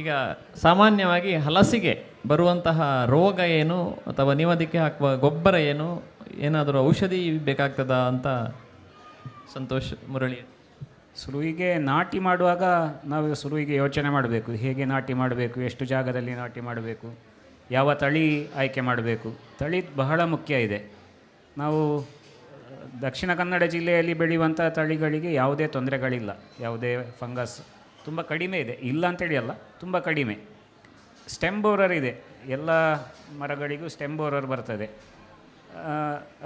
ಈಗ ಸಾಮಾನ್ಯವಾಗಿ ಹಲಸಿಗೆ ಬರುವಂತಹ ರೋಗ ಏನು ಅಥವಾ ನೀವು ಹಾಕುವ ಗೊಬ್ಬರ ಏನು? ಏನಾದರೂ ಔಷಧಿ ಬೇಕಾಗ್ತದಾ ಅಂತ ಸಂತೋಷ್ ಮುರಳಿ. ಸುರುವಿಗೆ ನಾಟಿ ಮಾಡುವಾಗ ನಾವು ಸುರುವಿಗೆ ಯೋಚನೆ ಮಾಡಬೇಕು. ಹೇಗೆ ನಾಟಿ ಮಾಡಬೇಕು? ಎಷ್ಟು ಜಾಗದಲ್ಲಿ ನಾಟಿ ಮಾಡಬೇಕು? ಯಾವ ತಳಿ ಆಯ್ಕೆ ಮಾಡಬೇಕು? ತಳಿ ಬಹಳ ಮುಖ್ಯ ಇದೆ. ನಾವು ದಕ್ಷಿಣ ಕನ್ನಡ ಜಿಲ್ಲೆಯಲ್ಲಿ ಬೆಳೆಯುವಂಥ ತಳಿಗಳಿಗೆ ಯಾವುದೇ ತೊಂದರೆಗಳಿಲ್ಲ. ಯಾವುದೇ ಫಂಗಸ್ ತುಂಬ ಕಡಿಮೆ ಇದೆ. ಇಲ್ಲ ಅಂತೇಳಿ ಅಲ್ಲ, ತುಂಬ ಕಡಿಮೆ. ಸ್ಟೆಮ್ ಬೋರರ್ ಇದೆ. ಎಲ್ಲ ಮರಗಳಿಗೂ ಸ್ಟೆಮ್ ಬೋರರ್ ಬರ್ತದೆ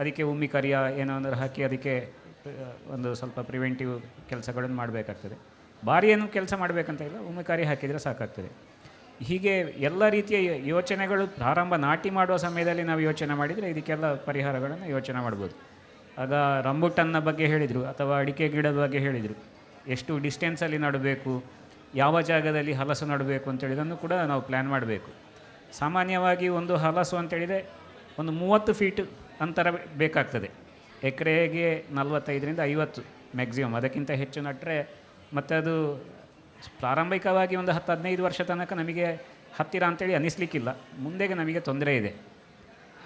ಅದಕ್ಕೆ ಉಮ್ಮಿ ಕರಿಯ, ಏನೋ ಅಂದ್ರೆ ಹಾಕಿ ಅದಕ್ಕೆ ಒಂದು ಸ್ವಲ್ಪ ಪ್ರಿವೆಂಟಿವ್ ಕೆಲಸಗಳನ್ನು ಮಾಡಬೇಕಾಗ್ತದೆ. ಭಾರಿ ಏನು ಕೆಲಸ ಮಾಡಬೇಕಂತ ಇಲ್ಲ, ಉಮ್ಮಿ ಕರಿ ಹಾಕಿದರೆ ಸಾಕಾಗ್ತದೆ. ಹೀಗೆ ಎಲ್ಲ ರೀತಿಯ ಯೋಚನೆಗಳು ಪ್ರಾರಂಭ ನಾಟಿ ಮಾಡುವ ಸಮಯದಲ್ಲಿ ನಾವು ಯೋಚನೆ ಮಾಡಿದರೆ ಇದಕ್ಕೆಲ್ಲ ಪರಿಹಾರಗಳನ್ನು ಯೋಚನೆ ಮಾಡ್ಬೋದು. ಆಗ ರಂಬುಟನ್ನ ಬಗ್ಗೆ ಹೇಳಿದರು, ಅಥವಾ ಅಡಿಕೆ ಗಿಡದ ಬಗ್ಗೆ ಹೇಳಿದರು. ಎಷ್ಟು ಡಿಸ್ಟೆನ್ಸಲ್ಲಿ ನಡಬೇಕು, ಯಾವ ಜಾಗದಲ್ಲಿ ಹಲಸು ನಡಬೇಕು ಅಂತೇಳಿದನ್ನು ಕೂಡ ನಾವು ಪ್ಲ್ಯಾನ್ ಮಾಡಬೇಕು. ಸಾಮಾನ್ಯವಾಗಿ ಒಂದು ಹಲಸು ಅಂತೇಳಿದರೆ ಒಂದು ಮೂವತ್ತು ಫೀಟ್ ಅಂತರ ಬೇಕಾಗ್ತದೆ. ಎಕರೆಗೆ ನಲವತ್ತೈದರಿಂದ ಐವತ್ತು ಮ್ಯಾಕ್ಸಿಮಮ್ ಅದಕ್ಕಿಂತ ಹೆಚ್ಚು ನಟ್ಟರೆ ಮತ್ತು ಅದು ಪ್ರಾರಂಭಿಕವಾಗಿ ಒಂದು ಹತ್ತು ಹದಿನೈದು ವರ್ಷ ತನಕ ನಮಗೆ ಹತ್ತಿರ ಅಂತೇಳಿ ಅನಿಸ್ಲಿಕ್ಕಿಲ್ಲ. ಮುಂದೆಗೆ ನಮಗೆ ತೊಂದರೆ ಇದೆ.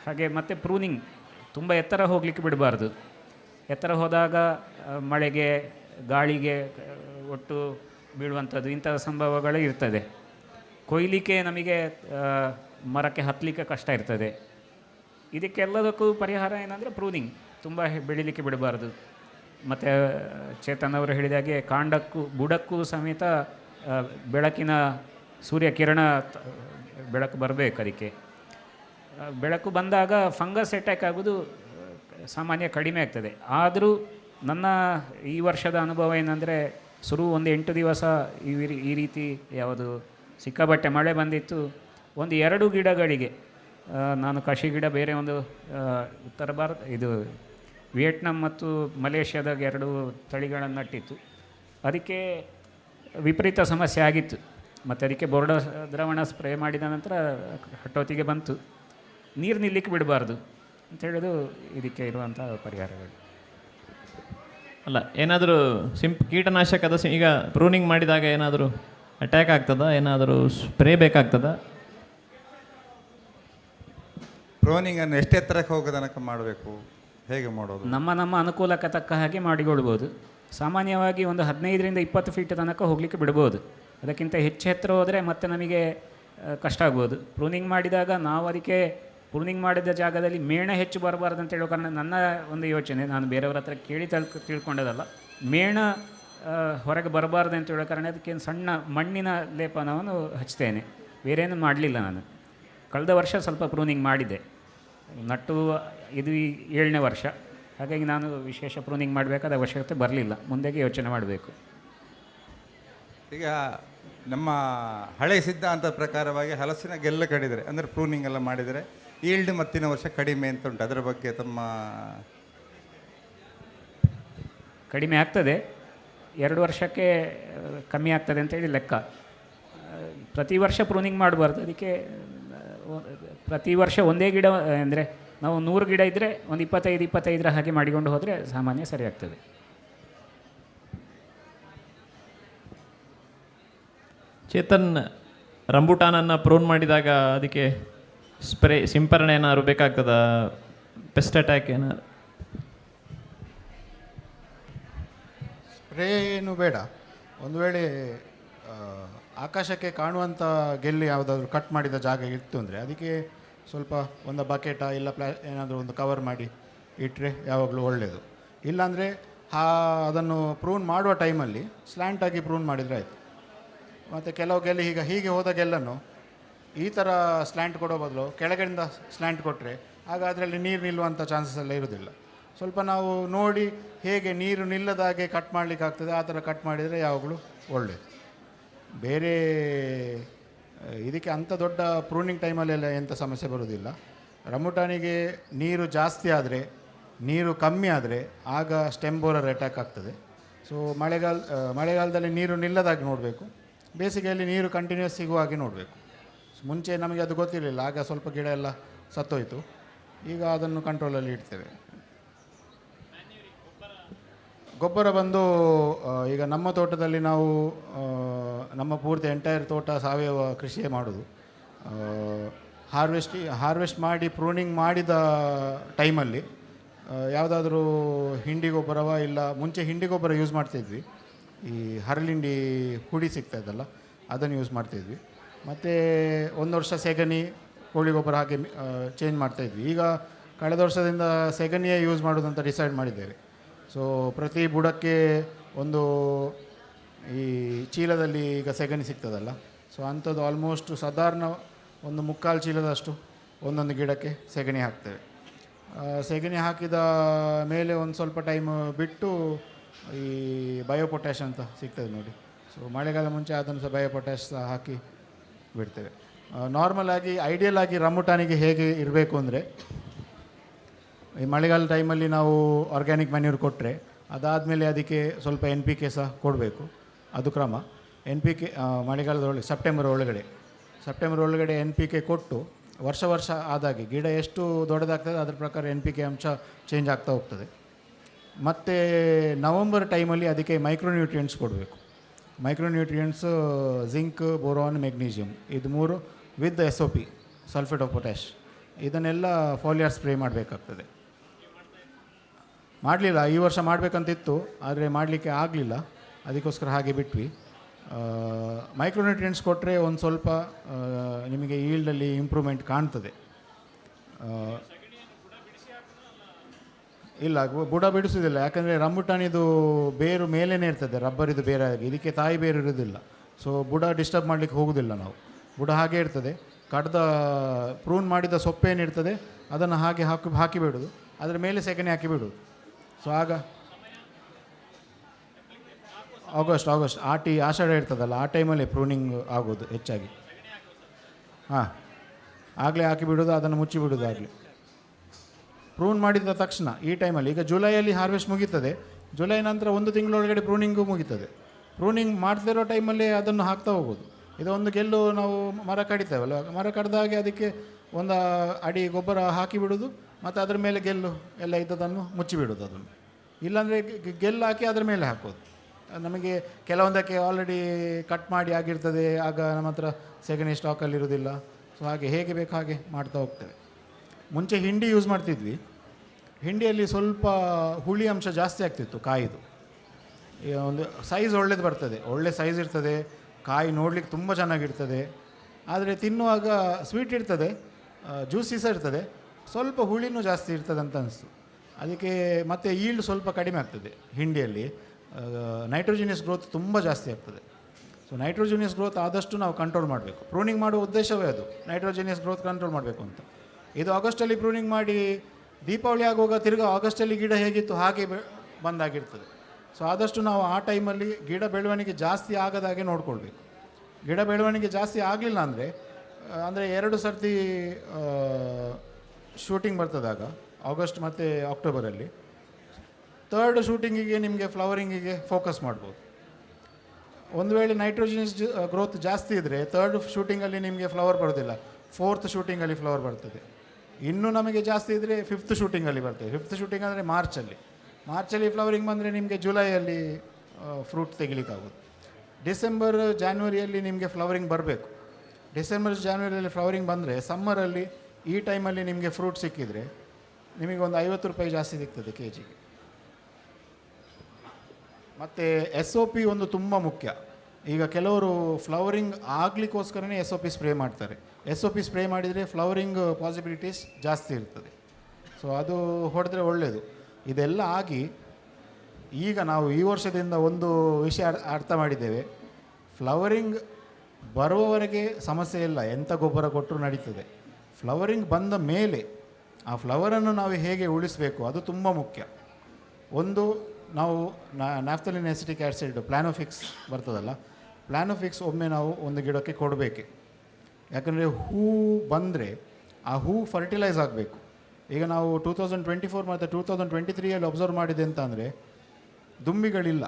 ಹಾಗೆ ಮತ್ತು ಪ್ರೂನಿಂಗ್ ತುಂಬ ಎತ್ತರ ಹೋಗಲಿಕ್ಕೆ ಬಿಡಬಾರ್ದು. ಎತ್ತರ ಹೋದಾಗ ಮಳೆಗೆ ಗಾಳಿಗೆ ಒಟ್ಟು ಬೀಳುವಂಥದ್ದು ಇಂಥ ಸಂಭವಗಳು ಇರ್ತದೆ. ಕೊಯ್ಲಿಕ್ಕೆ ನಮಗೆ ಮರಕ್ಕೆ ಹತ್ತಲಿಕ್ಕೆ ಕಷ್ಟ ಇರ್ತದೆ. ಇದಕ್ಕೆಲ್ಲದಕ್ಕೂ ಪರಿಹಾರ ಏನಂದರೆ ಪ್ರೂನಿಂಗ್. ತುಂಬ ಬೆಳಿಲಿಕ್ಕೆ ಬಿಡಬಾರ್ದು. ಮತ್ತು ಚೇತನ್ ಅವರು ಹೇಳಿದಾಗೆ ಕಾಂಡಕ್ಕೂ, ಬುಡಕ್ಕೂ ಸಮೇತ ಬೆಳಕಿನ ಸೂರ್ಯ ಕಿರಣ ಬೆಳಕು ಬರಬೇಕು ಅದಕ್ಕೆ. ಬೆಳಕು ಬಂದಾಗ ಫಂಗಸ್ ಅಟ್ಯಾಕ್ ಆಗೋದು ಸಾಮಾನ್ಯ ಕಡಿಮೆ ಆಗ್ತದೆ. ಆದರೂ ನನ್ನ ಈ ವರ್ಷದ ಅನುಭವ ಏನಂದರೆ ಶುರು ಒಂದು ಎಂಟು ದಿವಸ ಈ ರೀತಿ ಯಾವುದು ಸಿಕ್ಕಾಬಟ್ಟೆ ಮಳೆ ಬಂದಿತ್ತು. ಒಂದು ಎರಡು ಗಿಡಗಳಿಗೆ ನಾನು ಕಷಿ ಗಿಡ ಬೇರೆ ಒಂದು ಉತ್ತರ ಭಾರತ, ಇದು ವಿಯೆಟ್ನಾಂ ಮತ್ತು ಮಲೇಷ್ಯಾದ ಎರಡು ತಳಿಗಳನ್ನು ನಟ್ಟಿತ್ತು ಅದಕ್ಕೆ ವಿಪರೀತ ಸಮಸ್ಯೆ ಆಗಿತ್ತು. ಮತ್ತು ಅದಕ್ಕೆ ಬೋರ್ಡ ದ್ರಾವಣ ಸ್ಪ್ರೇ ಮಾಡಿದ ನಂತರ ಹಟೋತಿಗೆ ಬಂತು. ನೀರು ನಿಲ್ಲಿಕ್ಕೆ ಬಿಡಬಾರ್ದು ಅಂತ ಹೇಳೋದು ಇದಕ್ಕೆ ಇರುವಂಥ ಪರಿಹಾರಗಳು. ಅಲ್ಲ ಏನಾದರೂ ಸಿಂಪ್ ಕೀಟನಾಶಕದ ಸಿ- ಈಗ ಪ್ರೂನಿಂಗ್ ಮಾಡಿದಾಗ ಏನಾದರೂ ಅಟ್ಯಾಕ್ ಆಗ್ತದಾ? ಏನಾದರೂ ಸ್ಪ್ರೇ ಬೇಕಾಗ್ತದಾ? ಪ್ರೋನಿಂಗನ್ನು ಎಷ್ಟೆತ್ತರಕ್ಕೆ ಹೋಗೋ ತನಕ ಮಾಡಬೇಕು. ಹೇಗೆ ಮಾಡೋದು? ನಮ್ಮ ನಮ್ಮ ಅನುಕೂಲಕ್ಕೆ ತಕ್ಕ ಹಾಗೆ ಮಾಡಿಕೊಳ್ಬೋದು ಸಾಮಾನ್ಯವಾಗಿ ಒಂದು ಹದಿನೈದರಿಂದ ಇಪ್ಪತ್ತು ಫೀಟ್ ತನಕ ಹೋಗಲಿಕ್ಕೆ ಬಿಡ್ಬೋದು. ಅದಕ್ಕಿಂತ ಹೆಚ್ಚು ಎತ್ತರ ಹೋದರೆ ಮತ್ತೆ ನಮಗೆ ಆ, ಕಷ್ಟ ಆಗ್ಬೋದು. ಪ್ರೂನಿಂಗ್ ಮಾಡಿದಾಗ ನಾವು ಅದಕ್ಕೆ ಪ್ರೂನಿಂಗ್ ಮಾಡಿದ ಜಾಗದಲ್ಲಿ ಮೇಣ ಹೆಚ್ಚು ಬರಬಾರ್ದು ಅಂತ ಹೇಳೋ ಕಾರಣ ನನ್ನ ಒಂದು ಯೋಚನೆ, ನಾನು ಬೇರೆಯವ್ರ ಹತ್ರ ಕೇಳಿ ತಲ್ ತಿಳ್ಕೊಂಡದಲ್ಲ. ಮೇಣ ಹೊರಗೆ ಬರಬಾರ್ದು ಅಂತ ಹೇಳೋ ಕಾರಣ ಅದಕ್ಕೆ ಏನು ಸಣ್ಣ ಮಣ್ಣಿನ ಲೇಪನವನ್ನು ಹಚ್ತೇನೆ. ಬೇರೇನು ಮಾಡಲಿಲ್ಲ ನಾನು. ಕಳೆದ ವರ್ಷ ಸ್ವಲ್ಪ ಪ್ರೂನಿಂಗ್ ಮಾಡಿದೆ. ನಟ್ಟು ಇದು ಏಳನೇ ವರ್ಷ. ಹಾಗಾಗಿ ನಾನು ವಿಶೇಷ ಪ್ರೂನಿಂಗ್ ಮಾಡಬೇಕಾದ ಅವಶ್ಯಕತೆ ಬರಲಿಲ್ಲ. ಮುಂದೆಗೆ ಯೋಚನೆ ಮಾಡಬೇಕು. ಈಗ ನಮ್ಮ ಹಳೆ ಸಿದ್ಧಾಂತದ ಪ್ರಕಾರವಾಗಿ ಹಲಸಿನ ಗೆಲ್ಲ ಕಡಿದರೆ, ಅಂದರೆ ಪ್ರೂನಿಂಗ್ ಎಲ್ಲ ಮಾಡಿದರೆ ಈಲ್ಡ್ ಮತ್ತಿನ ವರ್ಷ ಕಡಿಮೆ ಅಂತ ಉಂಟು. ಅದರ ಬಗ್ಗೆ ತಮ್ಮ ಕಡಿಮೆ ಆಗ್ತದೆ. ಎರಡು ವರ್ಷಕ್ಕೆ ಕಮ್ಮಿ ಆಗ್ತದೆ ಅಂತೇಳಿ ಲೆಕ್ಕ. ಪ್ರತಿ ವರ್ಷ ಪ್ರೂನಿಂಗ್ ಮಾಡಬಾರ್ದು. ಅದಕ್ಕೆ ಪ್ರತಿ ವರ್ಷ ಒಂದೇ ಗಿಡ ಅಂದರೆ ನಾವು ನೂರು ಗಿಡ ಇದ್ದರೆ ಒಂದು ಇಪ್ಪತ್ತೈದು ಇಪ್ಪತ್ತೈದರ ಹಾಗೆ ಮಾಡಿಕೊಂಡು ಹೋದರೆ ಸಾಮಾನ್ಯ ಸರಿ ಆಗ್ತದೆ. ಚೇತನ್ ರಂಬುಟಾನನ್ನು ಪ್ರೂನ್ ಮಾಡಿದಾಗ ಅದಕ್ಕೆ ಸ್ಪ್ರೇ, ಸಿಂಪರಣೆ ಏನಾದ್ರು ಬೇಕಾಗ್ತದ? ಪೆಸ್ಟ್ ಅಟ್ಯಾಕ್ ಏನಾದ್ರು? ಸ್ಪ್ರೇ ಏನು ಬೇಡ. ಒಂದು ವೇಳೆ ಆಕಾಶಕ್ಕೆ ಕಾಣುವಂಥ ಗೆಲ್ಲಿ ಯಾವುದಾದ್ರೂ ಕಟ್ ಮಾಡಿದ ಜಾಗ ಇತ್ತು ಅಂದರೆ ಅದಕ್ಕೆ ಸ್ವಲ್ಪ ಒಂದು ಬಕೆಟ ಇಲ್ಲ ಪ್ಲಾ ಏನಾದರೂ ಒಂದು ಕವರ್ ಮಾಡಿ ಇಟ್ಟರೆ ಯಾವಾಗಲೂ ಒಳ್ಳೆಯದು ಇಲ್ಲಾಂದರೆ ಆ, ಅದನ್ನು ಪ್ರೂನ್ ಮಾಡುವ ಟೈಮಲ್ಲಿ ಸ್ಲ್ಯಾಂಟಾಗಿ ಪ್ರೂನ್ ಮಾಡಿದರೆ ಆಯಿತು. ಮತ್ತು ಕೆಲವು ಗೆಲ್ಲಿ ಈಗ ಹೀಗೆ ಹೋದ ಗೆಲ್ಲನ್ನು ಈ ಥರ ಸ್ಲ್ಯಾಂಟ್ ಕೊಡೋ ಬದಲು ಕೆಳಗಡೆಯಿಂದ ಸ್ಲ್ಯಾಂಟ್ ಕೊಟ್ಟರೆ ಆಗ ಅದರಲ್ಲಿ ನೀರು ನಿಲ್ಲುವಂಥ ಚಾನ್ಸಸ್ ಎಲ್ಲ ಇರೋದಿಲ್ಲ ಸ್ವಲ್ಪ ನಾವು ನೋಡಿ ಹೇಗೆ ನೀರು ನಿಲ್ಲದಾಗೆ ಕಟ್ ಮಾಡಲಿಕ್ಕೆ ಆಗ್ತದೆ, ಆ ಥರ ಕಟ್ ಮಾಡಿದರೆ ಯಾವಾಗಲೂ ಒಳ್ಳೆಯದು ಬೇರೆ, ಇದಕ್ಕೆ ಅಂಥ ದೊಡ್ಡ ಪ್ರೂನಿಂಗ್ ಟೈಮಲ್ಲೆಲ್ಲ ಎಂಥ ಸಮಸ್ಯೆ ಬರೋದಿಲ್ಲ ರಮುಟಾನಿಗೆ ನೀರು ಜಾಸ್ತಿ ಆದರೆ, ನೀರು ಕಮ್ಮಿ ಆದರೆ ಆಗ ಸ್ಟೆಂಬೋರರ್ ಅಟ್ಯಾಕ್ ಆಗ್ತದೆ. ಸೊ ಮಳೆಗಾಲ, ಮಳೆಗಾಲದಲ್ಲಿ ನೀರು ನಿಲ್ಲದಾಗಿ ನೋಡಬೇಕು. ಬೇಸಿಗೆಯಲ್ಲಿ ನೀರು ಕಂಟಿನ್ಯೂಸ್ ಸಿಗುವ ಹಾಗೆ ನೋಡಬೇಕು. ಮುಂಚೆ ನಮಗೆ ಅದು ಗೊತ್ತಿರಲಿಲ್ಲ, ಆಗ ಸ್ವಲ್ಪ ಗಿಡ ಎಲ್ಲ ಸತ್ತೋಯಿತು. ಈಗ ಅದನ್ನು ಕಂಟ್ರೋಲಲ್ಲಿ ಇಡ್ತೇವೆ. ಗೊಬ್ಬರ ಬಂದು ಈಗ ನಮ್ಮ ತೋಟದಲ್ಲಿ ನಾವು ನಮ್ಮ ಪೂರ್ತಿ ಎಂಟೈರ್ ತೋಟ ಸಾವಯವ ಕೃಷಿಯೇ ಮಾಡೋದು. ಹಾರ್ವೆಸ್ಟ್ ಹಾರ್ವೆಸ್ಟ್ ಮಾಡಿ ಪ್ರೂನಿಂಗ್ ಮಾಡಿದ ಟೈಮಲ್ಲಿ ಯಾವುದಾದ್ರೂ ಹಿಂಡಿ ಗೊಬ್ಬರವ ಇಲ್ಲ, ಮುಂಚೆ ಹಿಂಡಿ ಗೊಬ್ಬರ ಯೂಸ್ ಮಾಡ್ತಿದ್ವಿ. ಈ ಹರಳಿಂಡಿ ಹುಡಿ ಸಿಗ್ತಾಯಿದ್ದಲ್ಲ ಅದನ್ನು ಯೂಸ್ ಮಾಡ್ತಿದ್ವಿ. ಮತ್ತು ಒಂದು ವರ್ಷ ಸೆಗಣಿ ಕೋಳಿ ಗೊಬ್ಬರ ಹಾಗೆ ಚೇಂಜ್ ಮಾಡ್ತಾಯಿದ್ವಿ ಈಗ ಕಳೆದ ವರ್ಷದಿಂದ ಸೆಗಣಿಯೇ ಯೂಸ್ ಮಾಡೋದಂತ ಡಿಸೈಡ್ ಮಾಡಿದ್ದೇವೆ. ಸೊ ಪ್ರತಿ ಬುಡಕ್ಕೆ ಒಂದು, ಈ ಚೀಲದಲ್ಲಿ ಈಗ ಸೆಗಣಿ ಸಿಗ್ತದಲ್ಲ. ಸೊ ಅಂಥದ್ದು ಆಲ್ಮೋಸ್ಟ್ ಸಾಧಾರಣ ಒಂದು ಮುಕ್ಕಾಲು ಚೀಲದಷ್ಟು ಒಂದೊಂದು ಗಿಡಕ್ಕೆ ಸೆಗಣಿ ಹಾಕ್ತೇವೆ. ಸೆಗಣಿ ಹಾಕಿದ ಮೇಲೆ ಒಂದು ಸ್ವಲ್ಪ ಟೈಮ್ ಬಿಟ್ಟು ಈ ಬಯೋಪೊಟ್ಯಾಶ್ ಅಂತ ಸಿಗ್ತದೆ ನೋಡಿ. ಸೊ ಮಳೆಗಾಲ ಮುಂಚೆ ಅದನ್ನು ಸಹ ಬಯೋಪೊಟ್ಯಾಶ್ ಸಹ ಹಾಕಿ ಬಿಡ್ತೇವೆ. ನಾರ್ಮಲ್ ಆಗಿ ಐಡಿಯಲ್ ಆಗಿ ರಮುಟಾನಿಗೆ ಹೇಗೆ ಇರಬೇಕು ಅಂದರೆ, ಈ ಮಳೆಗಾಲ ಟೈಮಲ್ಲಿ ನಾವು ಆರ್ಗ್ಯಾನಿಕ್ ಮ್ಯಾನ್ಯೂರ್ ಕೊಟ್ಟರೆ ಅದಾದಮೇಲೆ ಅದಕ್ಕೆ ಸ್ವಲ್ಪ ಎನ್ ಪಿ ಕೆ ಸಹ ಕೊಡಬೇಕು. ಅದು ಕ್ರಮ. ಎನ್ ಪಿ ಕೆ ಮಳೆಗಾಲದ ಒಳಗೆ ಸೆಪ್ಟೆಂಬರ್ ಒಳಗಡೆ. ಸೆಪ್ಟೆಂಬರ್ ಒಳಗಡೆ ಎನ್ ಪಿ ಕೆ ಕೊಟ್ಟು, ವರ್ಷ ವರ್ಷ ಆದಾಗೆ, ಗಿಡ ಎಷ್ಟು ದೊಡ್ಡದಾಗ್ತದೆ, ಅದರ ಪ್ರಕಾರ ಎನ್ ಪಿ ಕೆ ಅಂಶ ಚೇಂಜ್ ಆಗ್ತಾ ಹೋಗ್ತದೆ. ಮತ್ತು ನವಂಬರ್ ಟೈಮಲ್ಲಿ ಅದಕ್ಕೆ ಮೈಕ್ರೋನ್ಯೂಟ್ರಿಯೆಂಟ್ಸ್ ಕೊಡಬೇಕು. ಮೈಕ್ರೋನ್ಯೂಟ್ರಿಯೆಂಟ್ಸು, ಜಿಂಕ್, ಬೋರಾನ್ ಮೆಗ್ನೀಷಿಯಮ್ ಇದು ಮೂರು with S O P sulphate of potash ಇದನ್ನೆಲ್ಲ ಫೋಲಿಯರ್ ಸ್ಪ್ರೇ ಮಾಡಬೇಕಾಗ್ತದೆ. ಮಾಡಲಿಲ್ಲ, ಈ ವರ್ಷ ಮಾಡಬೇಕಂತಿತ್ತು, ಆದರೆ ಮಾಡಲಿಕ್ಕೆ ಆಗಲಿಲ್ಲ. ಅದಕ್ಕೋಸ್ಕರ ಹಾಗೆ ಬಿಟ್ವಿ. ಮೈಕ್ರೋನ್ಯೂಟ್ರಿಯೆಂಟ್ಸ್ ಕೊಟ್ಟರೆ ಒಂದು ಸ್ವಲ್ಪ ನಿಮಗೆ ಈಲ್ಡಲ್ಲಿ ಇಂಪ್ರೂವ್ಮೆಂಟ್ ಕಾಣ್ತದೆ. ಇಲ್ಲ ಬುಡ ಬಿಡಿಸುವುದಿಲ್ಲ. ಯಾಕಂದರೆ ರಂಬುಟಾಣಿದು ಬೇರು ಮೇಲೇ ಇರ್ತದೆ, ರಬ್ಬರಿದು ಬೇರೆ ಆಗಿ ಇದಕ್ಕೆ ತಾಯಿ ಬೇರು ಇರೋದಿಲ್ಲ ಸೊ ಬುಡ ಡಿಸ್ಟರ್ಬ್ ಮಾಡಲಿಕ್ಕೆ ಹೋಗೋದಿಲ್ಲ ನಾವು. ಬುಡ ಹಾಗೆ ಇರ್ತದೆ. ಕಡ್ದ, ಪ್ರೂನ್ ಮಾಡಿದ ಸೊಪ್ಪೇನಿರ್ತದೆ ಅದನ್ನು ಹಾಗೆ ಹಾಕಿ ಹಾಕಿ ಬಿಡೋದು. ಅದರ ಮೇಲೆ ಸೆಗಣಿ ಹಾಕಿ ಬಿಡೋದು. ಸೊ ಆಗ ಆಗಸ್ಟ್ ಆಗಸ್ಟ್ ಆ ಟಿ, ಆಷಾಢ ಇರ್ತದಲ್ಲ, ಆ ಟೈಮಲ್ಲಿ ಪ್ರೂನಿಂಗ್ ಆಗೋದು ಹೆಚ್ಚಾಗಿ. ಹಾಂ, ಆಗಲೇ ಹಾಕಿ ಬಿಡೋದು, ಅದನ್ನು ಮುಚ್ಚಿ ಬಿಡೋದು ಆಗಲಿ. ಪ್ರೂನ್ ಮಾಡಿದ ತಕ್ಷಣ ಈ ಟೈಮಲ್ಲಿ ಈಗ ಜುಲೈಯಲ್ಲಿ ಹಾರ್ವೆಸ್ಟ್ ಮುಗೀತದೆ. ಜುಲೈ ನಂತರ ಒಂದು ತಿಂಗಳೊಳಗಡೆ ಪ್ರೂನಿಂಗು ಮುಗೀತದೆ. ಪ್ರೂನಿಂಗ್ ಮಾಡ್ತಿರೋ ಟೈಮಲ್ಲಿ ಅದನ್ನು ಹಾಕ್ತಾ ಹೋಗೋದು. ಇದು ಒಂದು ಗೆಲ್ಲು ನಾವು ಮರ ಕಡಿತೇವಲ್ಲ, ಮರ ಕಡ್ದಾಗೆ ಅದಕ್ಕೆ ಒಂದು ಅಡಿ ಗೊಬ್ಬರ ಹಾಕಿ ಬಿಡೋದು, ಮತ್ತು ಅದ್ರ ಮೇಲೆ ಗೆಲ್ಲು ಎಲ್ಲ ಇದ್ದದನ್ನು ಮುಚ್ಚಿಬಿಡೋದು ಅದನ್ನು. ಇಲ್ಲಾಂದರೆ ಗೆಲ್ಲು ಹಾಕಿ ಅದ್ರ ಮೇಲೆ ಹಾಕೋದು. ನಮಗೆ ಕೆಲವೊಂದಕ್ಕೆ ಆಲ್ರೆಡಿ ಕಟ್ ಮಾಡಿ ಆಗಿರ್ತದೆ, ಆಗ ನಮ್ಮ ಹತ್ರ ಸೆಗಣಿ ಸ್ಟಾಕಲ್ಲಿ ಇರೋದಿಲ್ಲ. ಸೊ ಹಾಗೆ ಹೇಗೆ ಬೇಕು ಹಾಗೆ ಮಾಡ್ತಾ ಹೋಗ್ತೇವೆ. ಮುಂಚೆ ಹಿಂಡಿ ಯೂಸ್ ಮಾಡ್ತಿದ್ವಿ. ಹಿಂಡಿಯಲ್ಲಿ ಸ್ವಲ್ಪ ಹುಳಿ ಅಂಶ ಜಾಸ್ತಿ ಆಗ್ತಿತ್ತು ಕಾಯಿದು. ಒಂದು ಸೈಜ್ ಒಳ್ಳೇದು ಬರ್ತದೆ. ಒಳ್ಳೆ ಸೈಜ್ ಇರ್ತದೆ. ಕಾಯಿ ನೋಡಲಿಕ್ಕೆ ತುಂಬ ಚೆನ್ನಾಗಿರ್ತದೆ. ಆದರೆ ತಿನ್ನುವಾಗ ಸ್ವೀಟ್ ಇರ್ತದೆ. ಜ್ಯೂಸಿ ಸಹ ಇರ್ತದೆ. ಸ್ವಲ್ಪ ಹುಳಿನೂ ಜಾಸ್ತಿ ಇರ್ತದೆ ಅಂತ ಅನಿಸ್ತು. ಅದಕ್ಕೆ ಮತ್ತೆ ಈಲ್ಡ್ ಸ್ವಲ್ಪ ಕಡಿಮೆ ಆಗ್ತದೆ ಹಿಂಡಿಯಲ್ಲಿ. ನೈಟ್ರೋಜಿನಿಯಸ್ ಗ್ರೋತ್ ತುಂಬ ಜಾಸ್ತಿ ಆಗ್ತದೆ. ಸೊ ನೈಟ್ರೋಜಿನಿಯಸ್ ಗ್ರೋತ್ ಆದಷ್ಟು ನಾವು ಕಂಟ್ರೋಲ್ ಮಾಡಬೇಕು. ಪ್ರೂನಿಂಗ್ ಮಾಡುವ ಉದ್ದೇಶವೇ ಅದು. ನೈಟ್ರೋಜಿನಿಯಸ್ ಗ್ರೋತ್ ಕಂಟ್ರೋಲ್ ಮಾಡಬೇಕು ಅಂತ. ಇದು ಆಗಸ್ಟಲ್ಲಿ ಪ್ರೂನಿಂಗ್ ಮಾಡಿ ದೀಪಾವಳಿ ಆಗುವಾಗ ತಿರ್ಗಿ ಆಗಸ್ಟಲ್ಲಿ ಗಿಡ ಹೇಗಿತ್ತು ಹಾಗೆ ಬಂದಾಗಿರ್ತದೆ. ಸೊ ಆದಷ್ಟು ನಾವು ಆ ಟೈಮಲ್ಲಿ ಗಿಡ ಬೆಳವಣಿಗೆ ಜಾಸ್ತಿ ಆಗದ ಹಾಗೆ ನೋಡ್ಕೊಳ್ಬೇಕು. ಗಿಡ ಬೆಳವಣಿಗೆ ಜಾಸ್ತಿ ಆಗಲಿಲ್ಲ ಅಂದರೆ ಅಂದರೆ ಎರಡು ಸರ್ತಿ ಶೂಟಿಂಗ್ ಬರ್ತದಾಗ, ಆಗಸ್ಟ್ ಮತ್ತು ಅಕ್ಟೋಬರಲ್ಲಿ ತರ್ಡ್ ಶೂಟಿಂಗಿಗೆ ನಿಮಗೆ ಫ್ಲವರಿಂಗಿಗೆ ಫೋಕಸ್ ಮಾಡ್ಬೋದು. ಒಂದು ವೇಳೆ ನೈಟ್ರೋಜಿನಸ್ ಗ್ರೋತ್ ಜಾಸ್ತಿ ಇದ್ದರೆ ತರ್ಡ್ ಶೂಟಿಂಗಲ್ಲಿ ನಿಮಗೆ ಫ್ಲವರ್ ಬರೋದಿಲ್ಲ ಫೋರ್ತ್ ಶೂಟಿಂಗಲ್ಲಿ ಫ್ಲವರ್ ಬರ್ತದೆ. ಇನ್ನೂ ನಮಗೆ ಜಾಸ್ತಿ ಇದ್ದರೆ ಫಿಫ್ತ್ ಶೂಟಿಂಗಲ್ಲಿ ಬರ್ತೇವೆ ಫಿಫ್ತ್ ಶೂಟಿಂಗ್ ಅಂದರೆ ಮಾರ್ಚಲ್ಲಿ ಮಾರ್ಚಲ್ಲಿ ಫ್ಲವರಿಂಗ್ ಬಂದರೆ ನಿಮಗೆ ಜುಲೈಯಲ್ಲಿ ಫ್ರೂಟ್ ತೆಗಿಲಿಕ್ಕಾಗುತ್ತೆ. ಡಿಸೆಂಬರ್ ಜಾನ್ವರಿಯಲ್ಲಿ ನಿಮಗೆ ಫ್ಲವರಿಂಗ್ ಬರಬೇಕು. ಡಿಸೆಂಬರ್ ಜಾನ್ವರಿಯಲ್ಲಿ ಫ್ಲವರಿಂಗ್ ಬಂದರೆ ಸಮ್ಮರಲ್ಲಿ ಈ ಟೈಮಲ್ಲಿ ನಿಮಗೆ ಫ್ರೂಟ್ ಸಿಕ್ಕಿದರೆ ನಿಮಗೆ ಒಂದು ಐವತ್ತು ರೂಪಾಯಿ ಜಾಸ್ತಿ ಸಿಗ್ತದೆ ಕೆ ಜಿಗೆ ಮತ್ತು ಎಸ್ ಒ ಪಿ ಒಂದು ತುಂಬ ಮುಖ್ಯ. ಈಗ ಕೆಲವರು ಫ್ಲವರಿಂಗ್ ಆಗಲಿಕ್ಕೋಸ್ಕರನೇ ಎಸ್ ಒ ಪಿ ಸ್ಪ್ರೇ ಮಾಡ್ತಾರೆ. ಎಸ್ ಒ ಪಿ ಸ್ಪ್ರೇ ಮಾಡಿದರೆ ಫ್ಲವರಿಂಗ್ ಪಾಸಿಬಿಲಿಟೀಸ್ ಜಾಸ್ತಿ ಇರ್ತದೆ. ಸೊ ಅದು ಹೊಡೆದ್ರೆ ಒಳ್ಳೆಯದು ಇದೆಲ್ಲ ಆಗಿ ಈಗ ನಾವು ಈ ವರ್ಷದಿಂದ ಒಂದು ವಿಷಯ ಅರ್ಥ ಮಾಡಿದ್ದೇವೆ. ಫ್ಲವರಿಂಗ್ ಬರುವವರೆಗೆ ಸಮಸ್ಯೆ ಇಲ್ಲ. ಎಂಥ ಗೊಬ್ಬರ ಕೊಟ್ಟರು ನಡೀತದೆ. ಫ್ಲವರಿಂಗ್ ಬಂದ ಮೇಲೆ ಆ ಫ್ಲವರನ್ನು ನಾವು ಹೇಗೆ ಉಳಿಸಬೇಕು? ಅದು ತುಂಬ ಮುಖ್ಯ. ಒಂದು, ನಾವು ನ್ಯಾಫ್ತಲಿನ್ ಎಸಿಟಿಕ್ ಆ್ಯಸಿಡ್ ಪ್ಲಾನೋಫಿಕ್ಸ್ ಬರ್ತದಲ್ಲ ಪ್ಲಾನೋಫಿಕ್ಸ್ ಒಮ್ಮೆ ನಾವು ಒಂದು ಗಿಡಕ್ಕೆ ಕೊಡಬೇಕೆ. ಯಾಕಂದರೆ ಹೂ ಬಂದರೆ ಆ ಹೂ ಫರ್ಟಿಲೈಸ್ ಆಗಬೇಕು. ಈಗ ನಾವು ಟೂ ತೌಸಂಡ್ ಟ್ವೆಂಟಿ ಫೋರ್ ಮತ್ತು ಟೂ ತೌಸಂಡ್ ಟ್ವೆಂಟಿ ತ್ರೀಯಲ್ಲಿ ಅಬ್ಸರ್ವ್ ಮಾಡಿದೆ ಅಂತ ಅಂದರೆ ದುಂಬಿಗಳಿಲ್ಲ.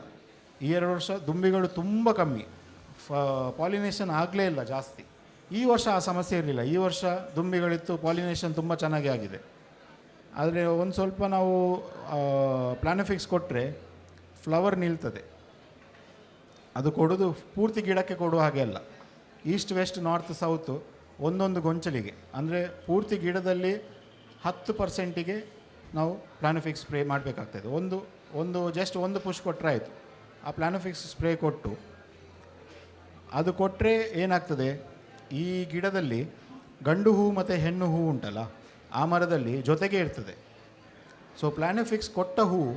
ಈ ಎರಡು ವರ್ಷ ದುಂಬಿಗಳು ತುಂಬ ಕಮ್ಮಿ. ಫ ಪಾಲಿನೇಷನ್ ಆಗಲೇ ಇಲ್ಲ ಜಾಸ್ತಿ. ಈ ವರ್ಷ ಆ ಸಮಸ್ಯೆ ಇರಲಿಲ್ಲ. ಈ ವರ್ಷ ದುಂಬಿಗಳಿತ್ತು ಪಾಲಿನೇಷನ್ ತುಂಬ ಚೆನ್ನಾಗಿ ಆಗಿದೆ. ಆದರೆ ಒಂದು ಸ್ವಲ್ಪ ನಾವು ಪ್ಲಾನಫಿಕ್ಸ್ ಕೊಟ್ಟರೆ ಫ್ಲವರ್ ನಿಲ್ತದೆ. ಅದು ಕೊಡೋದು ಪೂರ್ತಿ ಗಿಡಕ್ಕೆ ಕೊಡುವ ಹಾಗೆ ಅಲ್ಲ. ಈಸ್ಟ್ ವೆಸ್ಟ್ ನಾರ್ತ್ ಸೌತು ಒಂದೊಂದು ಗೊಂಚಲಿಗೆ. ಅಂದರೆ ಪೂರ್ತಿ ಗಿಡದಲ್ಲಿ ಹತ್ತು ಪರ್ಸೆಂಟಿಗೆ ನಾವು ಪ್ಲಾನೋಫಿಕ್ಸ್ ಸ್ಪ್ರೇ ಮಾಡಬೇಕಾಗ್ತದೆ. ಒಂದು ಒಂದು ಜಸ್ಟ್ ಒಂದು ಪುಷ್ ಕೊಟ್ಟರೆ ಆಯಿತು. ಆ ಪ್ಲಾನೋಫಿಕ್ಸ್ ಸ್ಪ್ರೇ ಕೊಟ್ಟು ಅದು ಕೊಟ್ಟರೆ ಏನಾಗ್ತದೆ? ಈ ಗಿಡದಲ್ಲಿ ಗಂಡು ಹೂ ಮತ್ತು ಹೆಣ್ಣು ಹೂವು ಉಂಟಲ್ಲ, ಆ ಮರದಲ್ಲಿ ಜೊತೆಗೆ ಇರ್ತದೆ. ಸೊ ಪ್ಲಾನೋಫಿಕ್ಸ್ ಕೊಟ್ಟ ಹೂವು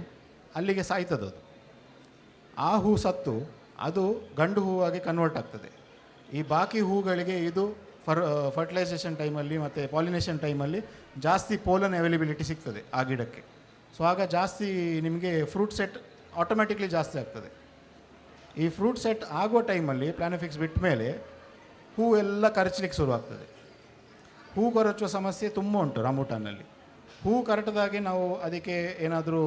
ಅಲ್ಲಿಗೆ ಸಾಯ್ತದದು. ಆ ಹೂ ಸತ್ತು ಅದು ಗಂಡು ಹೂವಾಗಿ ಕನ್ವರ್ಟ್ ಆಗ್ತದೆ. ಈ ಬಾಕಿ ಹೂಗಳಿಗೆ ಇದು ಫರ್ ಫರ್ಟಿಲೈಸೇಷನ್ ಟೈಮಲ್ಲಿ ಮತ್ತು ಪಾಲಿನೇಷನ್ ಟೈಮಲ್ಲಿ ಜಾಸ್ತಿ ಪೋಲನ್ ಅವೈಲಬಿಲಿಟಿ ಸಿಗ್ತದೆ ಆ ಗಿಡಕ್ಕೆ. ಸೊ ಆಗ ಜಾಸ್ತಿ ನಿಮಗೆ ಫ್ರೂಟ್ ಸೆಟ್ ಆಟೋಮೆಟಿಕ್ಲಿ ಜಾಸ್ತಿ ಆಗ್ತದೆ. ಈ ಫ್ರೂಟ್ ಸೆಟ್ ಆಗುವ ಟೈಮಲ್ಲಿ ಪ್ಲಾನೋಫಿಕ್ಸ್ ಬಿಟ್ಟ ಮೇಲೆ ಹೂ ಎಲ್ಲ ಕರಚಲಿಕ್ಕೆ ಶುರುವಾಗ್ತದೆ. ಹೂ ಕೊರಚುವ ಸಮಸ್ಯೆ ತುಂಬ ಉಂಟು ರಾಮೂಟಾನಲ್ಲಿ ಹೂ ಕರಟದಾಗೆ ನಾವು ಅದಕ್ಕೆ ಏನಾದರೂ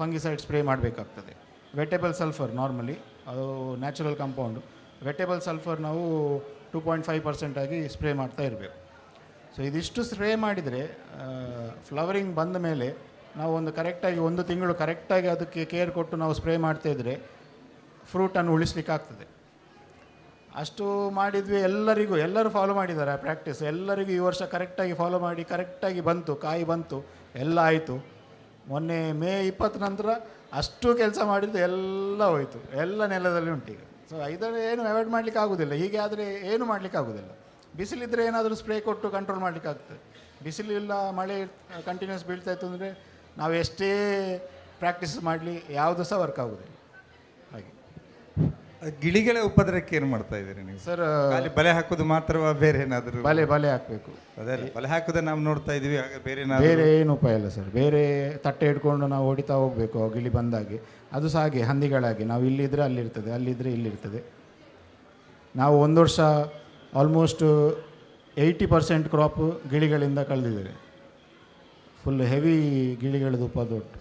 ಫಂಗಿಸೈಡ್ ಸ್ಪ್ರೇ ಮಾಡಬೇಕಾಗ್ತದೆ. ವೆಟೇಬಲ್ ಸಲ್ಫರ್ ನಾರ್ಮಲಿ ಅದು ನ್ಯಾಚುರಲ್ ಕಾಂಪೌಂಡು ವೆಟೇಬಲ್ ಸಲ್ಫರ್ ನಾವು ಟೂ ಪಾಯಿಂಟ್ ಫೈವ್ ಪರ್ಸೆಂಟಾಗಿ ಸ್ಪ್ರೇ ಮಾಡ್ತಾ ಇರಬೇಕು. ಸೊ ಇದಿಷ್ಟು ಸ್ಪ್ರೇ ಮಾಡಿದರೆ ಫ್ಲವರಿಂಗ್ ಬಂದ ಮೇಲೆ ನಾವು ಒಂದು ಕರೆಕ್ಟಾಗಿ ಒಂದು ತಿಂಗಳು ಕರೆಕ್ಟಾಗಿ ಅದಕ್ಕೆ ಕೇರ್ ಕೊಟ್ಟು ನಾವು ಸ್ಪ್ರೇ ಮಾಡ್ತಾ ಇದ್ದರೆ ಫ್ರೂಟನ್ನು ಉಳಿಸ್ಲಿಕ್ಕೆ ಆಗ್ತದೆ. ಅಷ್ಟು ಮಾಡಿದ್ವಿ ಎಲ್ಲರಿಗೂ, ಎಲ್ಲರೂ ಫಾಲೋ ಮಾಡಿದ್ದಾರೆ ಆ ಪ್ರಾಕ್ಟೀಸ್ ಎಲ್ಲರಿಗೂ ಈ ವರ್ಷ ಕರೆಕ್ಟಾಗಿ ಫಾಲೋ ಮಾಡಿ ಕರೆಕ್ಟಾಗಿ ಬಂತು, ಕಾಯಿ ಬಂತು, ಎಲ್ಲ ಆಯಿತು. ಮೊನ್ನೆ ಮೇ ಇಪ್ಪತ್ತು ನಂತರ ಅಷ್ಟು ಕೆಲಸ ಮಾಡಿದ್ದು ಎಲ್ಲ ಹೋಯಿತು. ಎಲ್ಲ ನೆಲದಲ್ಲಿ ಉಂಟು ಈಗ. ಸೊ ಇದರ ಏನು ಅವಾಯ್ಡ್ ಮಾಡಲಿಕ್ಕೆ ಆಗೋದಿಲ್ಲ. ಹೀಗೆ ಆದರೆ ಏನು ಮಾಡಲಿಕ್ಕೆ ಆಗೋದಿಲ್ಲ. ಬಿಸಿಲಿದ್ದರೆ ಏನಾದರೂ ಸ್ಪ್ರೇ ಕೊಟ್ಟು ಕಂಟ್ರೋಲ್ ಮಾಡಲಿಕ್ಕೆ ಆಗ್ತದೆ. ಬಿಸಿಲಿಲ್ಲ ಮಳೆ ಕಂಟಿನ್ಯೂಸ್ ಬೀಳ್ತಾ ಇತ್ತು ಅಂದರೆ ನಾವು ಎಷ್ಟೇ ಪ್ರಾಕ್ಟೀಸ್ ಮಾಡಲಿ ಯಾವುದು ಸಹ ವರ್ಕ್ ಆಗೋದಿಲ್ಲ. ಗಿಳಿಗಳ ಉಪದ್ರಕ್ಕೆ ಏನು ಮಾಡ್ತಾ ಇದ್ದೀರಿ ನೀವು? ಸರ್ ಅಲ್ಲಿ ಬಲೆ ಹಾಕೋದು ಮಾತ್ರವಾ ಬೇರೆ ಏನಾದರೂ? ಬಲೆ ಬಲೆ ಹಾಕಬೇಕು. ಅದೇ ಬಲೆ ಹಾಕೋದೇ ನಾವು ನೋಡ್ತಾ ಇದೀವಿ ಹಾಗೆ ಬೇರೆ ಏನಾದ್ರು? ಬೇರೆ ಏನು ಉಪಾಯ ಇಲ್ಲ ಸರ್. ಬೇರೆ ತಟ್ಟೆ ಹಿಡ್ಕೊಂಡು ನಾವು ಹೊಡಿತಾ ಹೋಗಬೇಕು ಆ ಗಿಳಿ ಬಂದಾಗೆ. ಅದು ಸಹ ಹಾಗೆ ಹಂದಿಗಳಾಗಿ. ನಾವು ಇಲ್ಲಿದ್ದರೆ ಅಲ್ಲಿರ್ತದೆ ಅಲ್ಲಿದ್ದರೆ ಇಲ್ಲಿರ್ತದೆ ನಾವು ಒಂದು ವರ್ಷ ಆಲ್ಮೋಸ್ಟ್ ಏಯ್ಟಿ ಪರ್ಸೆಂಟ್ ಕ್ರಾಪ್ ಗಿಳಿಗಳಿಂದ ಕಳೆದಿದ್ದೇವೆ. ಫುಲ್ ಹೆವಿ ಗಿಳಿಗಳದ್ದು ಉಪದ ಉಂಟು